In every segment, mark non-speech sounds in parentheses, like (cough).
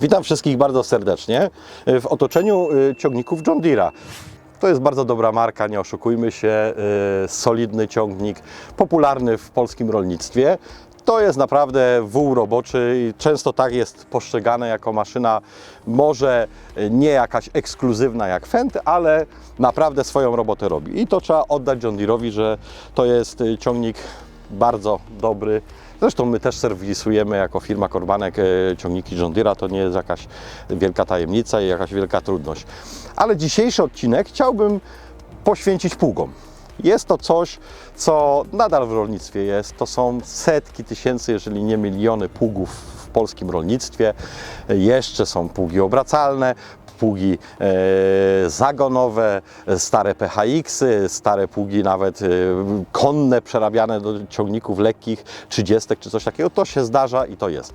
Witam wszystkich bardzo serdecznie w otoczeniu y, ciągników John Deere'a. To jest bardzo dobra marka, nie oszukujmy się, y, solidny ciągnik, popularny w polskim rolnictwie. To jest naprawdę wół roboczy i często tak jest postrzegane jako maszyna, może nie jakaś ekskluzywna jak Fendt, ale naprawdę swoją robotę robi. I to trzeba oddać John Deere'owi, że to jest ciągnik bardzo dobry. Zresztą my też serwisujemy jako firma Korbanek e, ciągniki John Deere'a, to nie jest jakaś wielka tajemnica i jakaś wielka trudność. Ale dzisiejszy odcinek chciałbym poświęcić pługom. Jest to coś, co nadal w rolnictwie jest. To są setki tysięcy, jeżeli nie miliony pługów w polskim rolnictwie. Jeszcze są pługi obracalne, pługi e, zagonowe, stare PHX-y, stare pługi nawet e, konne przerabiane do ciągników lekkich, 30 czy coś takiego. To się zdarza i to jest.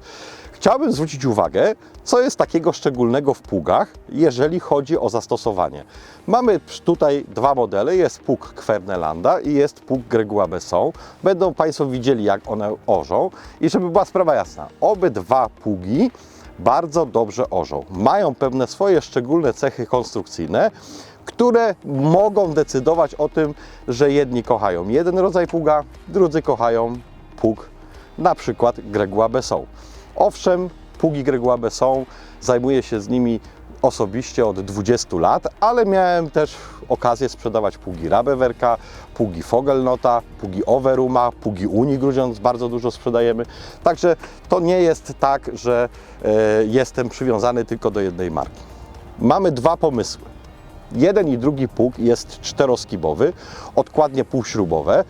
Chciałbym zwrócić uwagę, co jest takiego szczególnego w pługach, jeżeli chodzi o zastosowanie. Mamy tutaj dwa modele, jest pług Kwernelanda i jest pług Gregua Besson. Będą Państwo widzieli, jak one orzą. I żeby była sprawa jasna, obydwa pługi bardzo dobrze orzą. Mają pewne swoje szczególne cechy konstrukcyjne, które mogą decydować o tym, że jedni kochają jeden rodzaj pługa, drudzy kochają pług na przykład Gregua Besson. Owszem, pługi Gregua Besson, zajmuję się z nimi osobiście od 20 lat, ale miałem też okazję sprzedawać pługi Rabewerka, pługi Fogelnota, pługi Overuma, pługi Unii Grudziądz bardzo dużo sprzedajemy. Także to nie jest tak, że e, jestem przywiązany tylko do jednej marki. Mamy dwa pomysły. Jeden i drugi pług jest czteroskibowy, odkładnie półśrubowe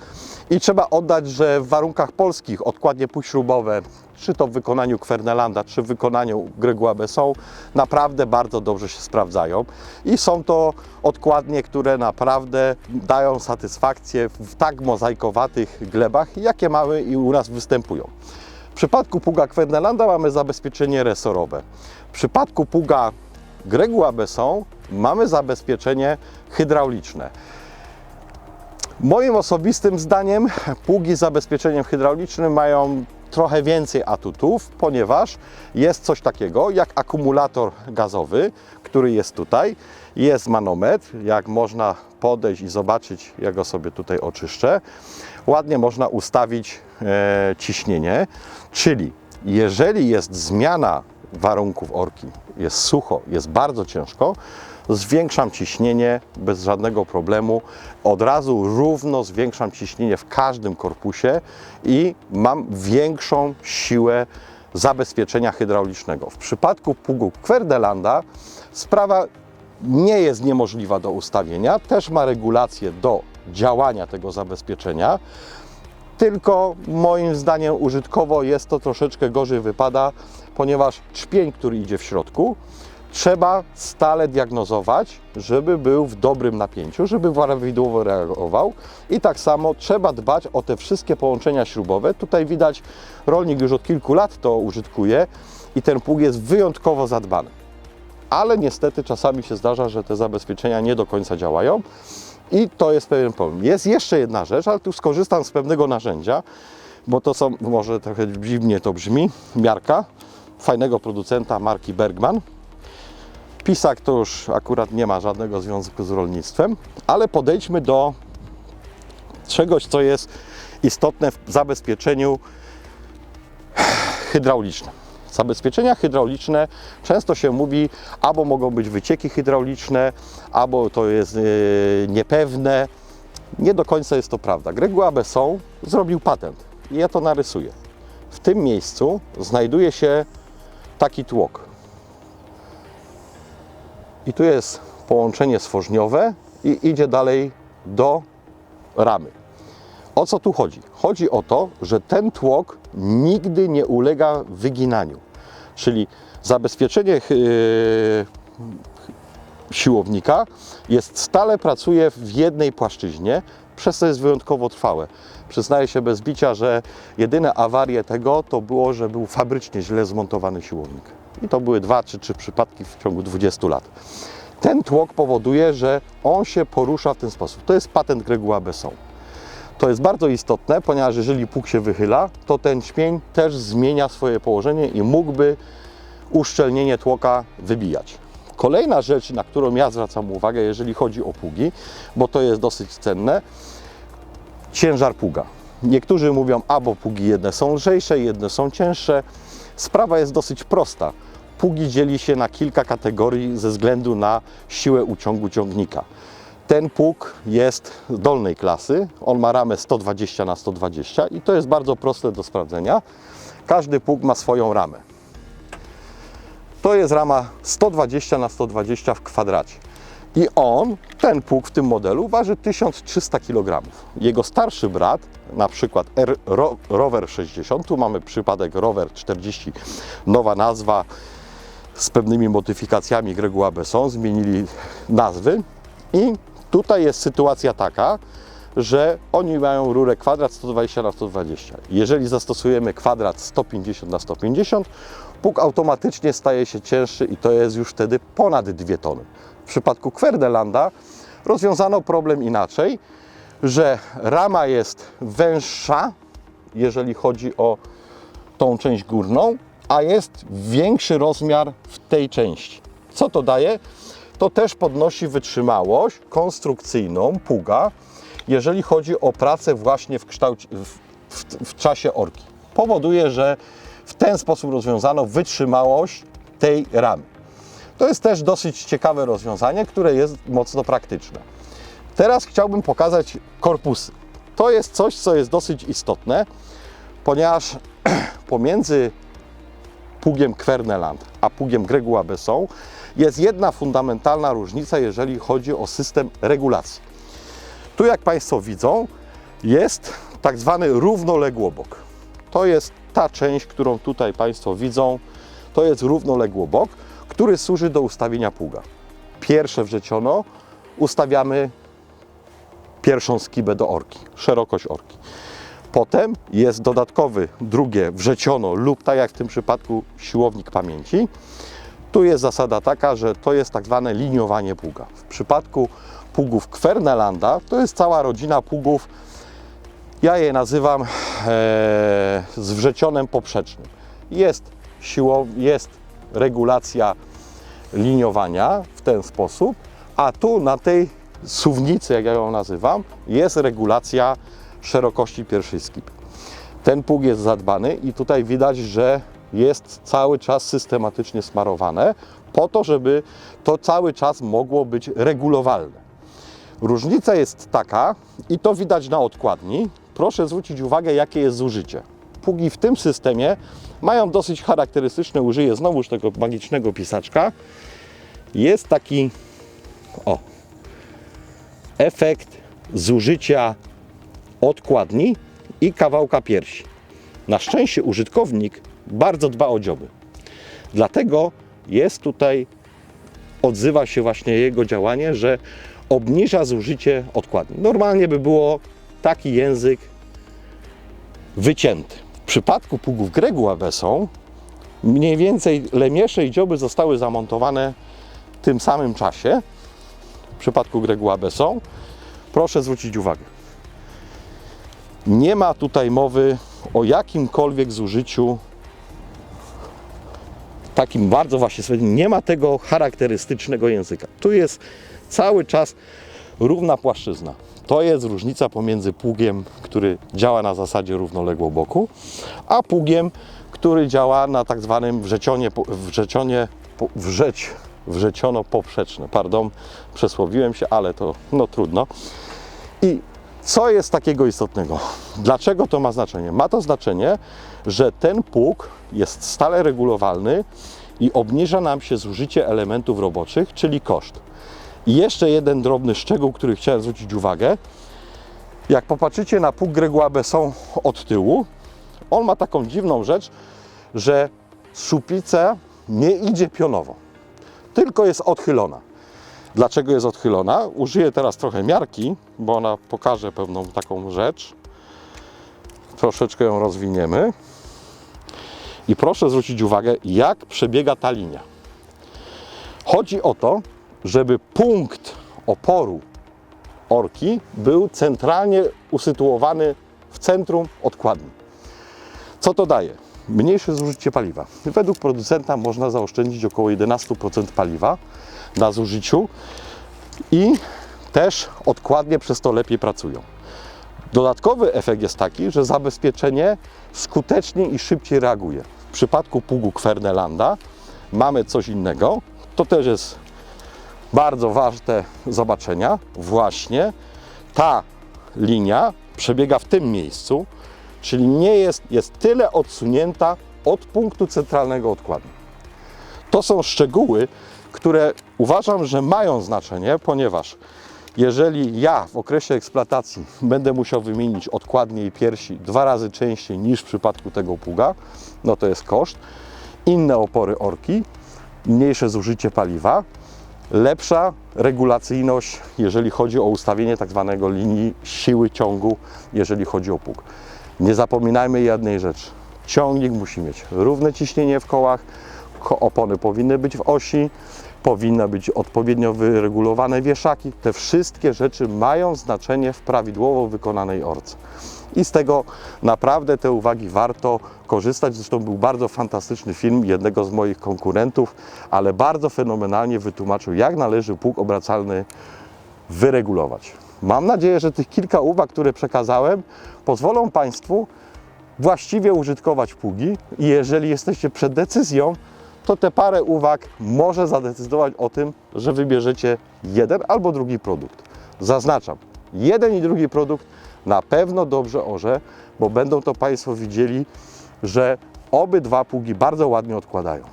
i trzeba oddać, że w warunkach polskich odkładnie półśrubowe, czy to w wykonaniu Kwernelanda, czy w wykonaniu Gregua Besson, naprawdę bardzo dobrze się sprawdzają i są to odkładnie, które naprawdę dają satysfakcję w tak mozaikowatych glebach, jakie mamy i u nas występują. W przypadku pługa Kwernelanda mamy zabezpieczenie resorowe. W przypadku pługa Gregua Besson mamy zabezpieczenie hydrauliczne. Moim osobistym zdaniem pługi z zabezpieczeniem hydraulicznym mają trochę więcej atutów, ponieważ jest coś takiego jak akumulator gazowy, który jest tutaj. Jest manometr, jak można podejść i zobaczyć, ja go sobie tutaj oczyszczę. Ładnie można ustawić e, ciśnienie, czyli jeżeli jest zmiana warunków orki, jest sucho, jest bardzo ciężko, zwiększam ciśnienie bez żadnego problemu. Od razu równo zwiększam ciśnienie w każdym korpusie i mam większą siłę zabezpieczenia hydraulicznego. W przypadku pługu Kwerdelanda sprawa nie jest niemożliwa do ustawienia, też ma regulację do działania tego zabezpieczenia tylko moim zdaniem użytkowo jest to troszeczkę gorzej wypada, ponieważ czpień, który idzie w środku, trzeba stale diagnozować, żeby był w dobrym napięciu, żeby prawidłowo reagował i tak samo trzeba dbać o te wszystkie połączenia śrubowe. Tutaj widać, rolnik już od kilku lat to użytkuje i ten pług jest wyjątkowo zadbany. Ale niestety czasami się zdarza, że te zabezpieczenia nie do końca działają. I to jest pewien problem. Jest jeszcze jedna rzecz, ale tu skorzystam z pewnego narzędzia, bo to są, może trochę dziwnie to brzmi, miarka fajnego producenta marki Bergman. Pisak to już akurat nie ma żadnego związku z rolnictwem, ale podejdźmy do czegoś, co jest istotne w zabezpieczeniu hydraulicznym. Zabezpieczenia hydrauliczne często się mówi, albo mogą być wycieki hydrauliczne, albo to jest yy, niepewne. Nie do końca jest to prawda. Gregua Besson zrobił patent i ja to narysuję. W tym miejscu znajduje się taki tłok. I tu jest połączenie stworzniowe i idzie dalej do ramy. O co tu chodzi? Chodzi o to, że ten tłok nigdy nie ulega wyginaniu. Czyli zabezpieczenie yy, siłownika jest stale pracuje w jednej płaszczyźnie, przez co jest wyjątkowo trwałe. Przyznaję się bez bicia, że jedyne awarie tego to było, że był fabrycznie źle zmontowany siłownik. I to były dwa czy trzy przypadki w ciągu 20 lat. Ten tłok powoduje, że on się porusza w ten sposób. To jest patent Gregua Besson. To jest bardzo istotne, ponieważ jeżeli pług się wychyla, to ten ćmień też zmienia swoje położenie i mógłby uszczelnienie tłoka wybijać. Kolejna rzecz, na którą ja zwracam uwagę, jeżeli chodzi o pługi, bo to jest dosyć cenne, ciężar pługa. Niektórzy mówią, albo pługi jedne są lżejsze, jedne są cięższe. Sprawa jest dosyć prosta. Pługi dzieli się na kilka kategorii ze względu na siłę uciągu ciągnika. Ten pług jest dolnej klasy, on ma ramę 120 na 120 i to jest bardzo proste do sprawdzenia. Każdy pług ma swoją ramę. To jest rama 120 na 120 w kwadracie. I on, ten pług w tym modelu, waży 1300 kg. Jego starszy brat, na przykład R Ro Rover 60, tu mamy przypadek Rover 40, nowa nazwa z pewnymi modyfikacjami Gregoire Besson, zmienili nazwy i tutaj jest sytuacja taka, że oni mają rurę kwadrat 120 na 120. Jeżeli zastosujemy kwadrat 150 na 150, pług automatycznie staje się cięższy i to jest już wtedy ponad 2 tony. W przypadku Kwerdelanda rozwiązano problem inaczej, że rama jest węższa, jeżeli chodzi o tą część górną, a jest większy rozmiar w tej części. Co to daje? To też podnosi wytrzymałość konstrukcyjną pługa, jeżeli chodzi o pracę właśnie w, w, w, w czasie orki. Powoduje, że w ten sposób rozwiązano wytrzymałość tej ramy. To jest też dosyć ciekawe rozwiązanie, które jest mocno praktyczne. Teraz chciałbym pokazać korpusy. To jest coś, co jest dosyć istotne, ponieważ (clears throat) pomiędzy pługiem Kwerneland a pługiem Gregoire Besson jest jedna fundamentalna różnica, jeżeli chodzi o system regulacji. Tu, jak Państwo widzą, jest tak zwany równoległobok. To jest ta część, którą tutaj Państwo widzą. To jest równoległobok, który służy do ustawienia pługa. Pierwsze wrzeciono ustawiamy pierwszą skibę do orki, szerokość orki. Potem jest dodatkowy drugie wrzeciono lub tak jak w tym przypadku siłownik pamięci. Tu jest zasada taka, że to jest tak zwane liniowanie pługa. W przypadku pługów Kwernelanda to jest cała rodzina pługów, ja je nazywam z wrzecionem poprzecznym. Jest, siłow, jest regulacja liniowania w ten sposób, a tu na tej suwnicy, jak ja ją nazywam, jest regulacja szerokości pierwszej skipy. Ten pług jest zadbany i tutaj widać, że jest cały czas systematycznie smarowane po to, żeby to cały czas mogło być regulowalne. Różnica jest taka, i to widać na odkładni. Proszę zwrócić uwagę, jakie jest zużycie. Pługi w tym systemie mają dosyć charakterystyczne, użyję znowuż tego magicznego pisaczka. Jest taki o, efekt zużycia odkładni i kawałka piersi. Na szczęście użytkownik bardzo dba o dzioby. Dlatego jest tutaj, odzywa się właśnie jego działanie, że obniża zużycie odkładni. Normalnie by było taki język wycięty. W przypadku pługów Gregoire Besson mniej więcej lemiesze i dzioby zostały zamontowane w tym samym czasie. W przypadku Gregoire Besson proszę zwrócić uwagę. Nie ma tutaj mowy o jakimkolwiek zużyciu takim bardzo właśnie nie ma tego charakterystycznego języka. Tu jest cały czas równa płaszczyzna. To jest różnica pomiędzy pługiem, który działa na zasadzie równoległoboku, a pługiem, który działa na tak zwanym wrzecionie, wrzecionie, wrzeć, wrzeciono poprzeczne. Pardon, przesłowiłem się, ale to no trudno. I co jest takiego istotnego? Dlaczego to ma znaczenie? Ma to znaczenie, że ten pług jest stale regulowalny i obniża nam się zużycie elementów roboczych, czyli koszt. I jeszcze jeden drobny szczegół, który chciałem zwrócić uwagę. Jak popatrzycie na pług Gregoire Besson od tyłu, on ma taką dziwną rzecz, że szupica nie idzie pionowo, tylko jest odchylona. Dlaczego jest odchylona? Użyję teraz trochę miarki, bo ona pokaże pewną taką rzecz. Troszeczkę ją rozwiniemy. I proszę zwrócić uwagę, jak przebiega ta linia. Chodzi o to, żeby punkt oporu orki był centralnie usytuowany w centrum odkładni. Co to daje? mniejsze zużycie paliwa. Według producenta można zaoszczędzić około 11% paliwa na zużyciu i też odkładnie przez to lepiej pracują. Dodatkowy efekt jest taki, że zabezpieczenie skutecznie i szybciej reaguje. W przypadku pługu Kwernelanda mamy coś innego. To też jest bardzo ważne zobaczenia. Właśnie ta linia przebiega w tym miejscu, czyli nie jest, jest tyle odsunięta od punktu centralnego odkładu. To są szczegóły, które uważam, że mają znaczenie, ponieważ jeżeli ja w okresie eksploatacji będę musiał wymienić odkładnie i piersi dwa razy częściej niż w przypadku tego pługa, no to jest koszt. Inne opory orki, mniejsze zużycie paliwa, lepsza regulacyjność, jeżeli chodzi o ustawienie tak zwanego linii siły ciągu, jeżeli chodzi o pług. Nie zapominajmy jednej rzeczy. Ciągnik musi mieć równe ciśnienie w kołach, ko- opony powinny być w osi, powinny być odpowiednio wyregulowane wieszaki. Te wszystkie rzeczy mają znaczenie w prawidłowo wykonanej orce. I z tego naprawdę te uwagi warto korzystać. Zresztą był bardzo fantastyczny film jednego z moich konkurentów, ale bardzo fenomenalnie wytłumaczył, jak należy pług obracalny wyregulować. Mam nadzieję, że tych kilka uwag, które przekazałem, pozwolą Państwu właściwie użytkować pługi i jeżeli jesteście przed decyzją, to te parę uwag może zadecydować o tym, że wybierzecie jeden albo drugi produkt. Zaznaczam, jeden i drugi produkt na pewno dobrze orze, bo będą to Państwo widzieli, że obydwa pługi bardzo ładnie odkładają.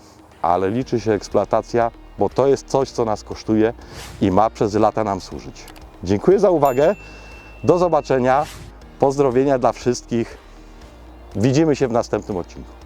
Ale liczy się eksploatacja, bo to jest coś, co nas kosztuje i ma przez lata nam służyć. Dziękuję za uwagę. Do zobaczenia. Pozdrowienia dla wszystkich. Widzimy się w następnym odcinku.